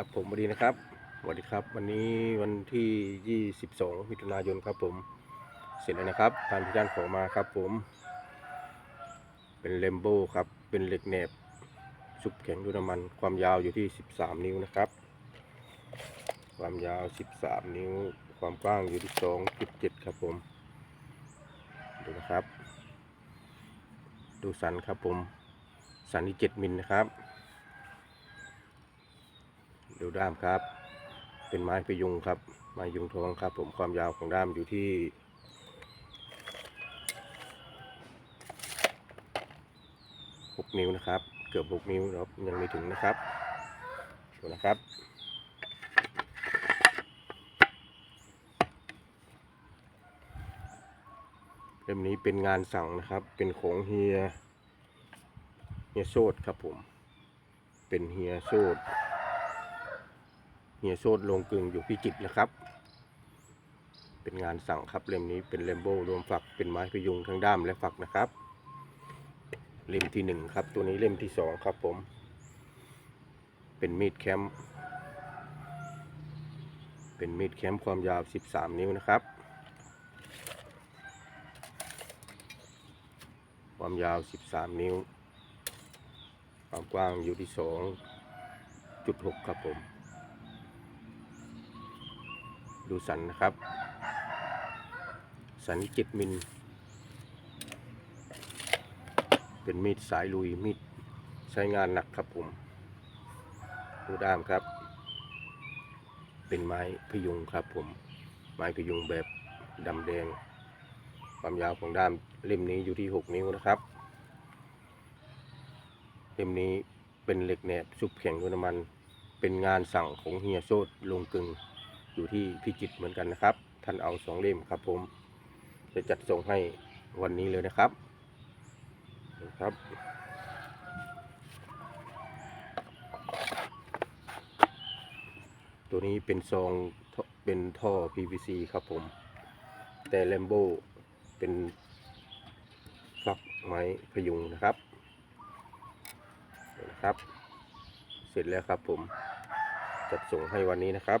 ครับผมสวัสดีนะครับสวัสดีครับ วันนี้วันที่ 22 มิถุนายนครับผม เสร็จแล้วนะครับทางที่ด้านขอมาครับผม เป็นเลมโบครับ เป็นเหล็กแหนบชุบแข็งด้วยน้ำมันความยาวอยู่ที่ 13 นิ้วนะครับ ความยาว 13 นิ้ว ความกว้างอยู่ที่ 2.7 ครับผมดูนะครับ ดูสันครับผม สันที่ 7 มิลนะครับ ดูด้ามครับ เป็นไม้พยุงครับ ไม้ยุงทองครับ ผมความยาวของด้ามอยู่ที่หกนิ้วนะครับ เกือบหกนิ้วครับยังไม่ถึงนะครับดูนะครับเล่มนี้เป็นงานสั่งนะครับ เป็นของเฮีย เฮียโซดครับผม เป็นเฮียโซด เฮียโซดลงกึ่งอยู่พิจิตรนะครับ เป็นงานสั่งครับเล่มนี้เป็นเลมโบรวมฝักเป็นไม้พยุงทั้งด้ามและฝักนะครับ เล่มที่หนึ่งครับ ตัวนี้เล่มที่สองครับผม เป็นมีดแคมป์เป็นมีดแคมป์ความยาว 13 นิ้วนะครับ ความยาว 13 นิ้ว ความกว้างอยู่ที่ 2.6 ครับผม ดูสันนะครับ สันเจ็ดมิล เป็นมีดสายลุยมีดใช้งานหนักครับผม ดูด้ามครับ เป็นไม้พยุงครับผม ไม้พยุงแบบดำแดง ความยาวของด้ามเล่มนี้อยู่ที่ 6 นิ้วนะครับ เล่มนี้เป็นเหล็กแหนบชุบแข็งด้วยน้ำมัน เป็นงานสั่งของเฮียโซดลงกึ่ง อยู่ที่พิจิตเหมือนกันนะครับ ท่านเอาสองเล่มครับ ผมจะจัดส่งให้วันนี้เลยนะครับนะครับตัวนี้เป็นซองเป็นท่อ PVC ครับผม แต่แลมโบเป็นฝักไม้พยุงนะครับนะครับ เสร็จแล้วครับผม จัดส่งให้วันนี้นะครับ